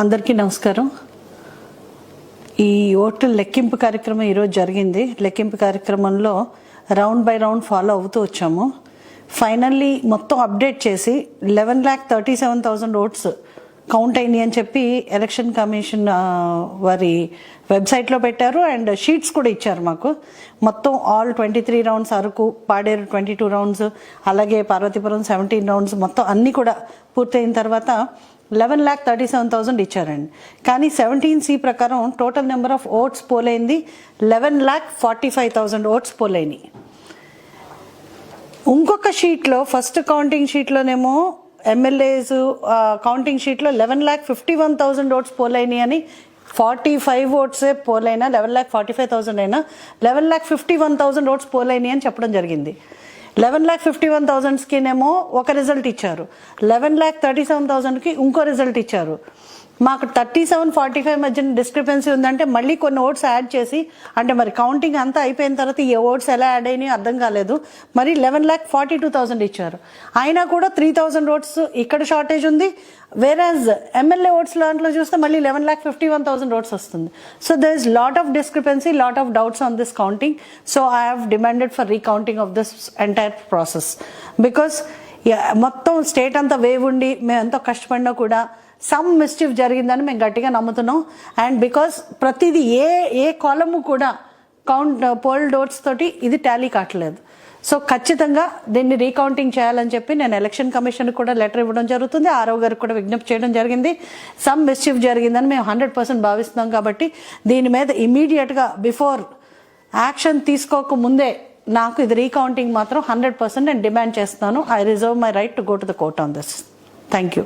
అందరికీ నమస్కారం. ఈ ఓట్ల లెక్కింపు కార్యక్రమం ఈరోజు జరిగింది. లెక్కింపు కార్యక్రమంలో రౌండ్ బై రౌండ్ ఫాలో అవుతూ వచ్చాము. ఫైనల్లీ మొత్తం అప్డేట్ చేసి eleven lakh thirty seven thousand votes count అయినాయి అని చెప్పి ఎలక్షన్ కమిషన్ వారి వెబ్సైట్లో పెట్టారు. అండ్ షీట్స్ కూడా ఇచ్చారు మాకు. మొత్తం all twenty three rounds Araku Paderu twenty two rounds అలాగే పార్వతీపురం సెవెంటీన్ రౌండ్స్ మొత్తం అన్నీ కూడా పూర్తయిన తర్వాత eleven lakh thirty seven thousand ఇచ్చారండి. కానీ సెవెంటీన్ సి ప్రకారం total number of votes పోలైంది. Eleven lakh forty five thousand votes పోలైనాయి. ఇంకొక షీట్లో ఫస్ట్ కౌంటింగ్ షీట్లోనేమో ఎమ్మెల్యేస్ కౌంటింగ్ షీట్లో eleven lakh fifty one thousand votes పోలైనాయి అని ఫార్టీ ఫైవ్ ఓట్సే పోలైనా eleven lakh forty five thousand అయినా eleven lakh fifty one thousand votes పోలైనాయి అని చెప్పడం జరిగింది. లెవెన్ ల్యాక్ ఫిఫ్టీ వన్ థౌసండ్స్కినేమో ఒక రిజల్ట్ ఇచ్చారు. లెవెన్ ల్యాక్ థర్టీ సెవెన్ థౌసండ్కి ఇంకో రిజల్ట్ ఇచ్చారు. మాకు థర్టీ సెవెన్ ఫార్టీ ఫైవ్ మధ్యన డిస్క్రిపెన్సీ ఉందంటే మళ్ళీ కొన్ని ఓట్స్ యాడ్ చేసి అంటే మరి కౌంటింగ్ అంతా అయిపోయిన తర్వాత ఈ ఓట్స్ ఎలా యాడ్ అయినాయి అర్థం కాలేదు. మరి eleven lakh forty two thousand ఇచ్చారు. అయినా కూడా త్రీ థౌసండ్ ఓట్స్ ఇక్కడ షార్టేజ్ ఉంది. వేరాజ్ ఎమ్మెల్యే ఓట్స్ దాంట్లో చూస్తే మళ్ళీ eleven lakh fifty one thousand votes వస్తుంది. So there is lot of discrepancy lot of doubts on this counting so I have demanded for recounting of this entire process because మొత్తం state అంతా wave ఉండి మేము ఎంతో కష్టపడినా కూడా some మిస్టిఫ్ జరిగిందని మేము గట్టిగా నమ్ముతున్నాం. అండ్ బికాస్ ప్రతిదీ ఏ ఏ కాలము కూడా కౌంట్ పోల్ డోట్స్ తోటి ఇది టాలీ కావట్లేదు. సో ఖచ్చితంగా దీన్ని రీకౌంటింగ్ చేయాలని చెప్పి నేను ఎలక్షన్ కమిషన్ కూడా లెటర్ ఇవ్వడం జరుగుతుంది. ఆరో గారికి కూడా విజ్ఞప్తి చేయడం జరిగింది. సమ్ మిస్చీఫ్ జరిగిందని మేము హండ్రెడ్ పర్సెంట్ భావిస్తున్నాం కాబట్టి దీని మీద ఇమీడియట్గా బిఫోర్ యాక్షన్ తీసుకోక ముందే నాకు ఇది రీకౌంటింగ్ మాత్రం హండ్రెడ్ పర్సెంట్ నేను డిమాండ్ చేస్తున్నాను. I reserve my right to go to the court on this thank you